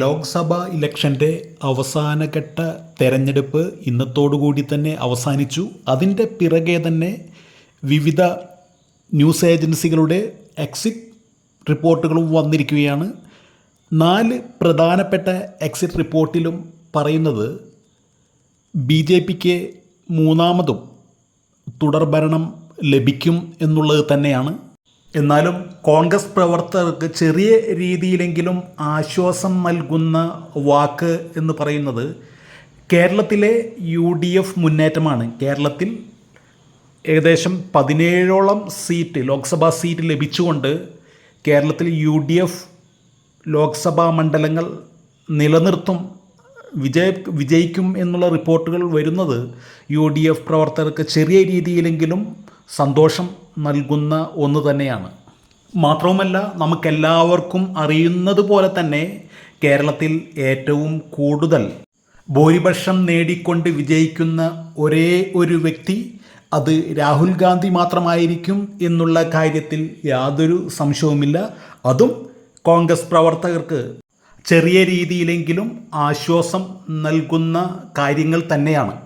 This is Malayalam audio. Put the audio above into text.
ലോക്സഭാ ഇലക്ഷന്റെ അവസാനഘട്ട തെരഞ്ഞെടുപ്പ് ഇന്നത്തോടുകൂടി തന്നെ അവസാനിച്ചു. അതിന്റെ പിറകെ തന്നെ വിവിധ ന്യൂസ് ഏജൻസികളുടെ എക്സിറ്റ് റിപ്പോർട്ടുകളും വന്നിരിക്കുകയാണ്. നാല് പ്രധാനപ്പെട്ട എക്സിറ്റ് റിപ്പോർട്ടിലും പറയുന്നത് ബി ജെ പിക്ക് മൂന്നാമതും തുടർഭരണം ലഭിക്കും എന്നുള്ളത് തന്നെയാണ്. എന്നാലും കോൺഗ്രസ് പ്രവർത്തകർക്ക് ചെറിയ രീതിയിലെങ്കിലും ആശ്വാസം നൽകുന്ന വാക്ക് എന്ന് പറയുന്നത് കേരളത്തിലെ യു ഡി എഫ് മുന്നേറ്റമാണ്. കേരളത്തിൽ ഏകദേശം പതിനേഴോളം സീറ്റ് ലോക്സഭാ സീറ്റ് ലഭിച്ചുകൊണ്ട് കേരളത്തിൽ യു ഡി എഫ് ലോക്സഭാ മണ്ഡലങ്ങൾ നിലനിർത്തും വിജയ വിജയിക്കും എന്നുള്ള റിപ്പോർട്ടുകൾ വരുന്നത് യു ഡി എഫ് പ്രവർത്തകർക്ക് ചെറിയ രീതിയിലെങ്കിലും സന്തോഷം നൽകുന്ന ഒന്ന് തന്നെയാണ്. മാത്രവുമല്ല നമുക്കെല്ലാവർക്കും അറിയുന്നത് പോലെ തന്നെ കേരളത്തിൽ ഏറ്റവും കൂടുതൽ ഭൂരിപക്ഷം നേടിക്കൊണ്ട് വിജയിക്കുന്ന ഒരേ ഒരു വ്യക്തി അത് രാഹുൽ ഗാന്ധി മാത്രമായിരിക്കും എന്നുള്ള കാര്യത്തിൽ യാതൊരു സംശയവുമില്ല. അതും കോൺഗ്രസ് പ്രവർത്തകർക്ക് ചെറിയ രീതിയിലെങ്കിലും ആശ്വാസം നൽകുന്ന കാര്യങ്ങൾ തന്നെയാണ്.